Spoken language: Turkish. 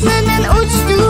Aklının uçtuğu